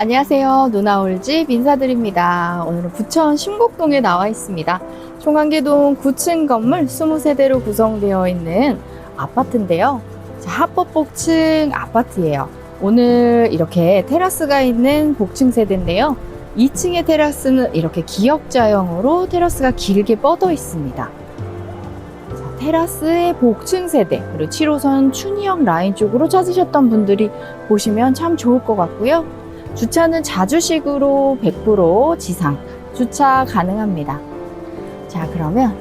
안녕하세요. 누나올집 인사드립니다. 오늘은 부천 신곡동에 나와 있습니다. 총안개동 9층 건물 20세대로 구성되어 있는 아파트인데요. 자, 합법 복층 아파트예요. 오늘 이렇게 테라스가 있는 복층 세대인데요. 2층의 테라스는 이렇게 기역자형으로 테라스가 길게 뻗어 있습니다. 자, 테라스의 복층 세대 그리고 7호선 춘희역 라인 쪽으로 찾으셨던 분들이 보시면 참 좋을 것 같고요. 주차는 자주식으로 100% 지상 주차 가능합니다. 자, 그러면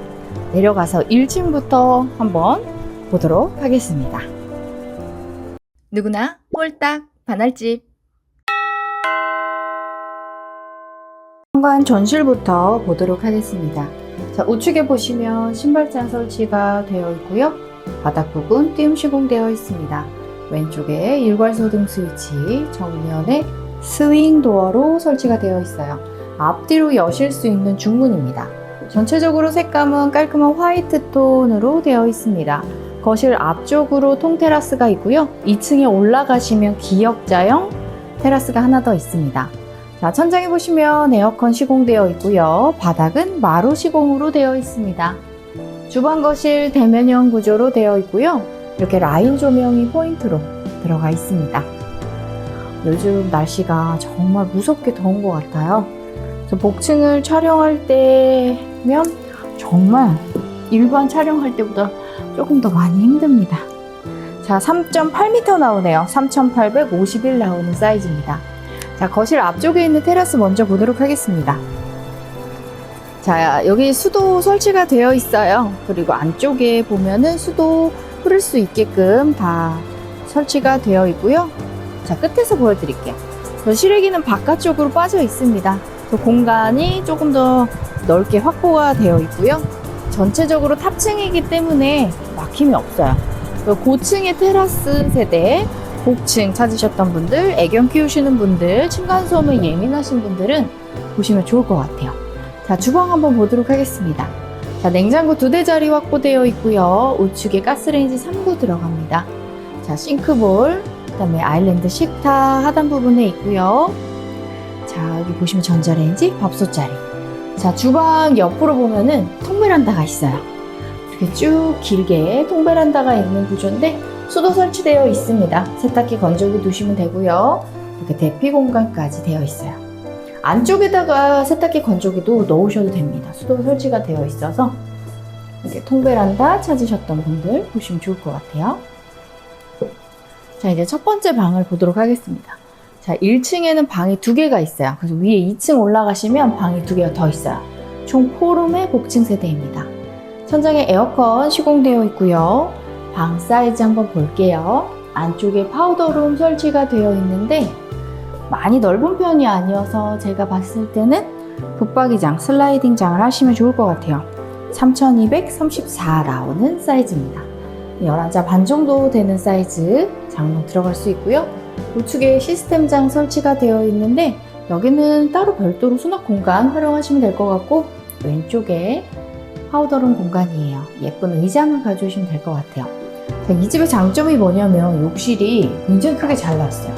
내려가서 1층부터 한번 보도록 하겠습니다. 누구나 홀딱 반할집. 현관 전실부터 보도록 하겠습니다. 자, 우측에 보시면 신발장 설치가 되어 있고요. 바닥 부분 띄움 시공되어 있습니다. 왼쪽에 일괄소등 스위치, 정면에 스윙 도어로 설치가 되어 있어요. 앞뒤로 여실 수 있는 중문입니다. 전체적으로 색감은 깔끔한 화이트 톤으로 되어 있습니다. 거실 앞쪽으로 통테라스가 있고요. 2층에 올라가시면 기역자형 테라스가 하나 더 있습니다. 자, 천장에 보시면 에어컨 시공되어 있고요. 바닥은 마루 시공으로 되어 있습니다. 주방 거실 대면형 구조로 되어 있고요. 이렇게 라인 조명이 포인트로 들어가 있습니다. 요즘 날씨가 정말 무섭게 더운 것 같아요. 복층을 촬영할 때면 정말 일반 촬영할 때보다 조금 더 많이 힘듭니다. 자, 3.8m 나오네요. 3,851 나오는 사이즈입니다. 자, 거실 앞쪽에 있는 테라스 먼저 보도록 하겠습니다. 자, 여기 수도 설치가 되어 있어요. 그리고 안쪽에 보면은 수도 흐를 수 있게끔 다 설치가 되어 있고요. 자, 끝에서 보여드릴게요. 저 실외기는 바깥쪽으로 빠져 있습니다. 그 공간이 조금 더 넓게 확보가 되어 있고요. 전체적으로 탑층이기 때문에 막힘이 없어요. 그 고층의 테라스 세대, 복층 찾으셨던 분들, 애견 키우시는 분들, 층간소음에 예민하신 분들은 보시면 좋을 것 같아요. 자, 주방 한번 보도록 하겠습니다. 자, 냉장고 두 대 자리 확보되어 있고요. 우측에 가스레인지 3구 들어갑니다. 자, 싱크볼, 그 다음에 아일랜드 식탁 하단 부분에 있고요. 자, 여기 보시면 전자레인지, 밥솥 자리. 자, 주방 옆으로 보면은 통베란다가 있어요. 이렇게 쭉 길게 통베란다가 있는 구조인데 수도 설치되어 있습니다. 세탁기 건조기 두시면 되고요. 이렇게 대피 공간까지 되어 있어요. 안쪽에다가 세탁기 건조기도 넣으셔도 됩니다. 수도 설치가 되어 있어서 이렇게 통베란다 찾으셨던 분들 보시면 좋을 것 같아요. 자, 이제 첫 번째 방을 보도록 하겠습니다. 자, 1층에는 방이 두 개가 있어요. 그래서 위에 2층 올라가시면 방이 두 개가 더 있어요. 총 포룸의 복층 세대입니다. 천장에 에어컨 시공되어 있고요. 방 사이즈 한번 볼게요. 안쪽에 파우더룸 설치가 되어 있는데 많이 넓은 편이 아니어서 제가 봤을 때는 붙박이장, 슬라이딩장을 하시면 좋을 것 같아요. 3234 나오는 사이즈입니다. 11자 반 정도 되는 사이즈 장롱 들어갈 수 있고요. 우측에 시스템장 설치가 되어 있는데 여기는 따로 별도로 수납 공간 활용하시면 될 것 같고 왼쪽에 파우더룸 공간이에요. 예쁜 의자만 가져오시면 될 것 같아요. 자, 이 집의 장점이 뭐냐면 욕실이 굉장히 크게 잘 나왔어요.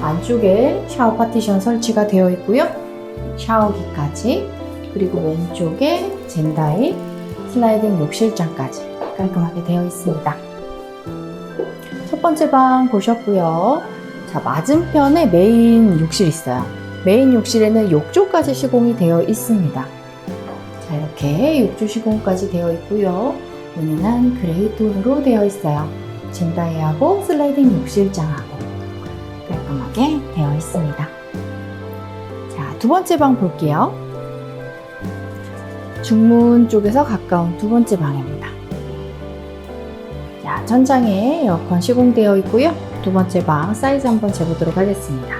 안쪽에 샤워 파티션 설치가 되어 있고요. 샤워기까지 그리고 왼쪽에 젠다이 슬라이딩 욕실장까지 깔끔하게 되어 있습니다. 첫 번째 방 보셨고요. 자, 맞은편에 메인 욕실 있어요. 메인 욕실에는 욕조까지 시공이 되어 있습니다. 자, 이렇게 욕조 시공까지 되어 있고요. 은은한 그레이 톤으로 되어 있어요. 젠다이하고 슬라이딩 욕실장하고 깔끔하게 되어 있습니다. 자, 두 번째 방 볼게요. 중문 쪽에서 가까운 두 번째 방입니다. 자, 천장에 에어컨 시공되어 있고요. 두 번째 방 사이즈 한번 재보도록 하겠습니다.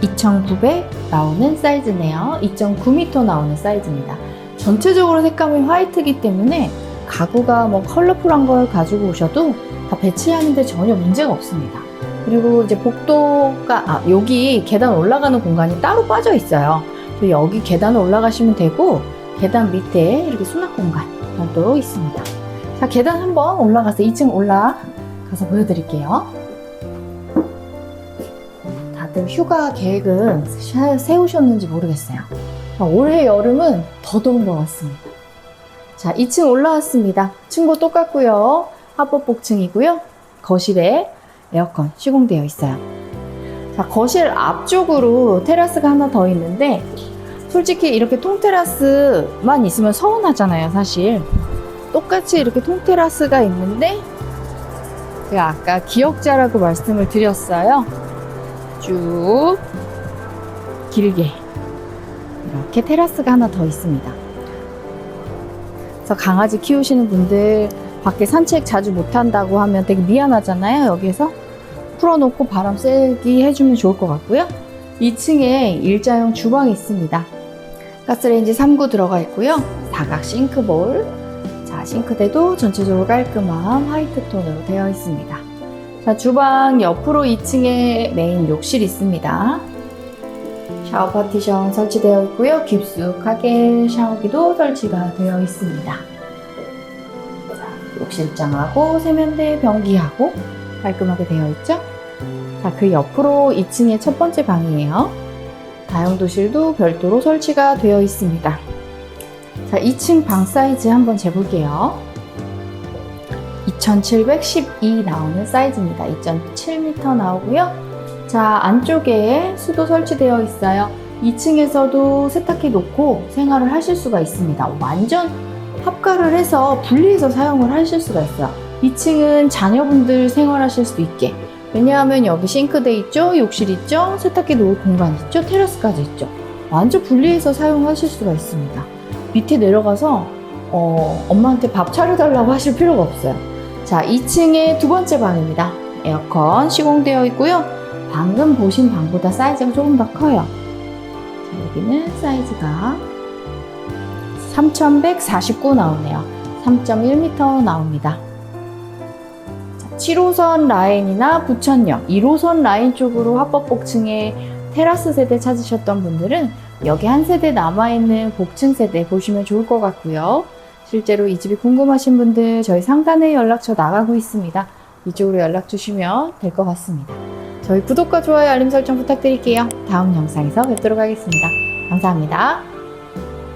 (2900) 나오는 사이즈네요 (2.9m) 나오는 사이즈입니다 전체적으로 색감이 화이트이기 때문에 가구가 뭐 컬러풀한 걸 가지고 오셔도 다 배치하는데 전혀 문제가 없습니다 그리고 이제 복도가 아, 여기 계단 올라가는 공간이 따로 빠져 있어요 여기 계단 올라가시면 되고 계단 밑에 이렇게 수납 공간 별도로 있습니다 자 계단 한번 올라가서 2층 올라 가서 보여드릴게요. 다들 휴가 계획은 샤- 세우셨는지 모르겠어요. 자, 올해 여름은 더 더운 것 같습니다. 자, 2층 올라왔습니다. 층고 똑같고요. 합법 복층이고요. 거실에 에어컨 시공되어 있어요. 자, 거실 앞쪽으로 테라스가 하나 더 있는데 솔직히 이렇게 통테라스만 있으면 서운하잖아요, 사실. 똑같이 이렇게 통테라스가 있는데 제가 아까 기역자라고 말씀을 드렸어요. 쭉 길게 이렇게 테라스가 하나 더 있습니다. 그래서 강아지 키우시는 분들 밖에 산책 자주 못 한다고 하면 되게 미안하잖아요. 여기서 풀어놓고 바람 쐬기 해주면 좋을 것 같고요. 2층에 일자형 주방이 있습니다. 가스레인지 3구 들어가 있고요. 사각 싱크볼. 자, 싱크대도 전체적으로 깔끔한 화이트 톤으로 되어 있습니다. 자, 주방 옆으로 2층에 메인 욕실 있습니다. 샤워 파티션 설치되어 있고요. 깊숙하게 샤워기도 설치가 되어 있습니다. 자, 욕실장하고 세면대 변기하고 깔끔하게 되어 있죠? 자, 그 옆으로 2층의 첫 번째 방이에요. 다용도실도 별도로 설치가 되어 있습니다. 자, 2층 방 사이즈 한번 재볼게요. 2712 나오는 사이즈입니다. 2.7m 나오고요. 자, 안쪽에 수도 설치되어 있어요. 2층에서도 세탁기 놓고 생활을 하실 수가 있습니다. 완전 합가를 해서 분리해서 사용을 하실 수가 있어요. 2층은 자녀분들 생활하실 수도 있게. 왜냐하면 여기 싱크대 있죠? 욕실 있죠? 세탁기 놓을 공간 있죠? 테라스까지 있죠? 완전 분리해서 사용하실 수가 있습니다. 밑에 내려가서 어, 엄마한테 밥 차려달라고 하실 필요가 없어요. 자, 2층의 두 번째 방입니다. 에어컨 시공되어 있고요. 방금 보신 방보다 사이즈가 조금 더 커요. 자, 여기는 사이즈가 3149 나오네요. 3.1m 나옵니다. 자, 7호선 라인이나 부천역, 1호선 라인 쪽으로 합법 복층에 테라스 세대 찾으셨던 분들은 여기 한 세대 남아있는 복층 세대 보시면 좋을 것 같고요. 실제로 이 집이 궁금하신 분들 저희 상단에 연락처 나가고 있습니다. 이쪽으로 연락 주시면 될 것 같습니다. 저희 구독과 좋아요, 알림 설정 부탁드릴게요. 다음 영상에서 뵙도록 하겠습니다. 감사합니다.